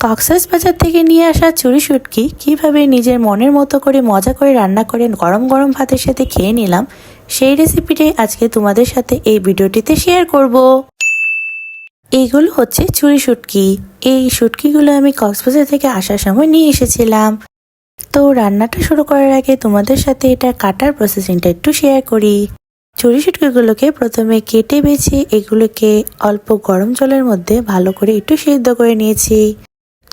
কক্সাস বাজার থেকে নিয়ে আসা চুরি শুটকি কীভাবে নিজের মনের মতো করে মজা করে রান্না করে গরম গরম ভাতের সাথে খেয়ে নিলাম, সেই রেসিপিটাই আজকে তোমাদের সাথে এই ভিডিওটিতে শেয়ার করব। এইগুলো হচ্ছে চুরি শুটকি। এই শুটকিগুলো আমি কক্সবাজার থেকে আসার সময় নিয়ে এসেছিলাম। তো রান্নাটা শুরু করার আগে তোমাদের সাথে এটা কাটার প্রসেসিংটা একটু শেয়ার করি। চুরি শুটকিগুলোকে প্রথমে কেটে বেছে এগুলোকে অল্প গরম জলের মধ্যে ভালো করে একটু সেদ্ধ করে নিয়েছি।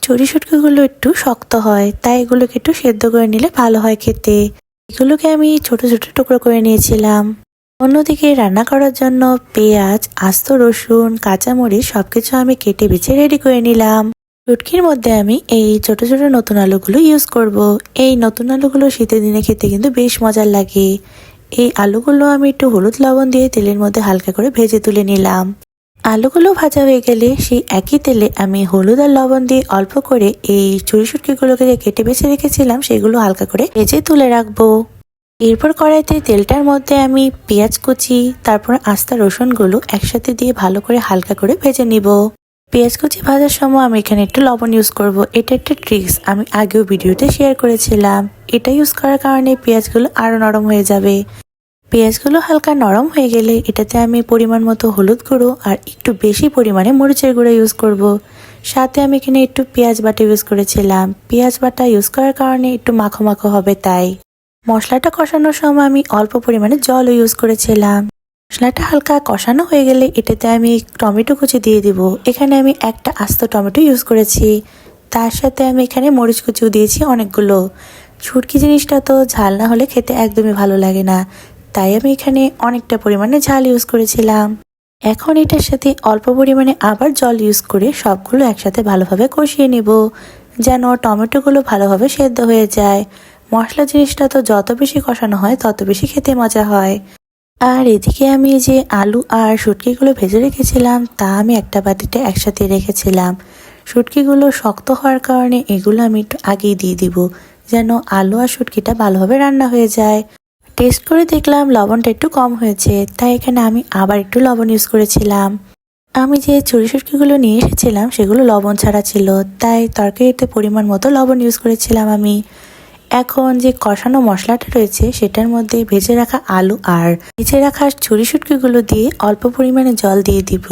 চুরি শুটকিগুলো একটু শক্ত হয়, তাই এগুলোকে একটু সেদ্ধ করে নিলে ভালো হয় খেতে। এগুলোকে আমি ছোট ছোট টুকরো করে নিয়েছিলাম। অন্যদিকে রান্না করার জন্য পেঁয়াজ, আস্ত রসুন, কাঁচামরিচ সবকিছু আমি কেটে বেছে রেডি করে নিলাম। শুটকির মধ্যে আমি এই ছোট ছোট নতুন আলুগুলো ইউজ করব। এই নতুন আলুগুলো শীতের দিনে খেতে কিন্তু বেশ মজার লাগে। এই আলুগুলো আমি একটু হলুদ লবণ দিয়ে তেলের মধ্যে হালকা করে ভেজে তুলে নিলাম। আলুগুলো ভাজা হয়ে গেলে সেই একই তেলে আমি হলুদ আর লবণ দিয়ে অল্প করে এই চুরি শুটকিগুলোকে যে কেটে বেছে রেখেছিলাম, সেগুলো হালকা করে ভেজে তুলে রাখব। এরপর কড়াইতে তেলটার মধ্যে আমি পেঁয়াজ কুচি, তারপর আস্তা রসুনগুলো একসাথে দিয়ে ভালো করে হালকা করে ভেজে নিব। পেঁয়াজ কুচি ভাজার সময় আমি এখানে একটু লবণ ইউজ করব। এটা একটা ট্রিক্স আমি আগেও ভিডিওতে শেয়ার করেছিলাম। এটা ইউজ করার কারণে পেঁয়াজগুলো আরও নরম হয়ে যাবে। পেঁয়াজগুলো হালকা নরম হয়ে গেলে এটাতে আমি পরিমাণ মতো হলুদ গুঁড়ো আর একটু বেশি পরিমাণে মরিচের গুঁড়ো ইউজ করব। সাথে আমি এখানে একটু পেঁয়াজ বাটা ইউজ করেছিলাম। পেঁয়াজ বাটা ইউজ করার কারণে একটু মাখো মাখো হবে তাই। মশলাটা কষানোর সময় আমি অল্প পরিমাণে জলও ইউজ করেছিলাম। মশলাটা হালকা কষানো হয়ে গেলে এটাতে আমি টমেটো কুচি দিয়ে দিব। এখানে আমি একটা আস্ত টমেটো ইউজ করেছি। তার সাথে আমি এখানে মরিচ কুচিও দিয়েছি অনেকগুলো। ছুটকি জিনিসটা তো ঝাল না হলে খেতে একদমই ভালো লাগে না। তাই আমি এখানে অনেকটা পরিমাণে ঝাল ইউজ করেছিলাম। এখন এটার সাথে অল্প পরিমাণে আবার জল ইউজ করে সবগুলো একসাথে ভালোভাবে কষিয়ে নেব, যেন টমেটোগুলো ভালোভাবে সেদ্ধ হয়ে যায়। মশলা জিনিসটা তো যত বেশি কষানো হয়, তত বেশি খেতে মজা হয়। আর এদিকে আমি যে আলু আর শুটকিগুলো ভেজে রেখেছিলাম, তা আমি একটা বাটিতে একসাথে রেখেছিলাম। শুটকিগুলো শক্ত হওয়ার কারণে এগুলো আমি একটু আগেই দিয়ে দিব, যেন আলু আর শুটকিটা ভালোভাবে রান্না হয়ে যায়। টেস্ট করে দেখলাম লবণটা একটু কম হয়েছে, তাই এখানে আমি আবার একটু লবণ ইউজ করেছিলাম। আমি যে চুরি শুটকিগুলো নিয়ে এসেছিলাম, সেগুলো লবণ ছাড়া ছিল, তাই তরকারিতে পরিমাণ মতো লবণ ইউজ করেছিলাম আমি। এখন যে কষানো মশলাটা রয়েছে, সেটার মধ্যে ভেজে রাখা আলু আর ভেজে রাখা চুরি শুটকিগুলো দিয়ে অল্প পরিমাণে জল দিয়ে দিব।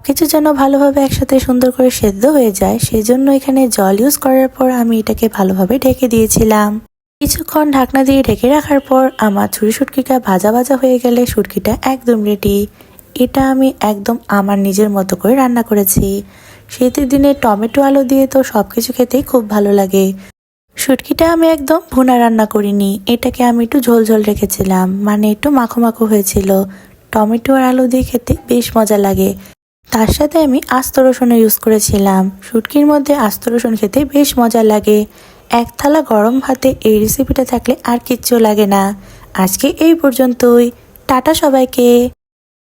কিছু যেন ভালোভাবে একসাথে সুন্দর করে সেদ্ধ হয়ে যায়, সেজন্য এখানে জল ইউজ করার পর আমি এটাকে ভালোভাবে ঢেকে দিয়েছিলাম। কিছুক্ষণ ঢাকনা দিয়ে ঢেকে রাখার পর আমার ছুরি শুটকিটা ভাজা ভাজা হয়ে গেলে শুটকিটা একদম রেডি এটা আমি একদম আমার নিজের মতো করে রান্না করেছি। শীতের দিনে টমেটো আলু দিয়ে তো সব কিছু খেতেই খুব ভালো লাগে। শুটকিটা আমি একদম ভুনা রান্না করিনি, এটাকে আমি একটু ঝোল ঝোল রেখেছিলাম মানে একটু মাখো মাখো হয়েছিল। টমেটো আর আলু দিয়ে খেতে বেশ মজা লাগে। তার সাথে আমি আস্ত রসুনও ইউজ করেছিলাম। শুটকির মধ্যে আস্ত রসুন খেতে বেশ মজা লাগে। এক থালা গরম ভাতে এই রেসিপিটা থাকলে আর কিচ্ছু লাগে না। আজকে এই পর্যন্তই। টাটা সবাইকে।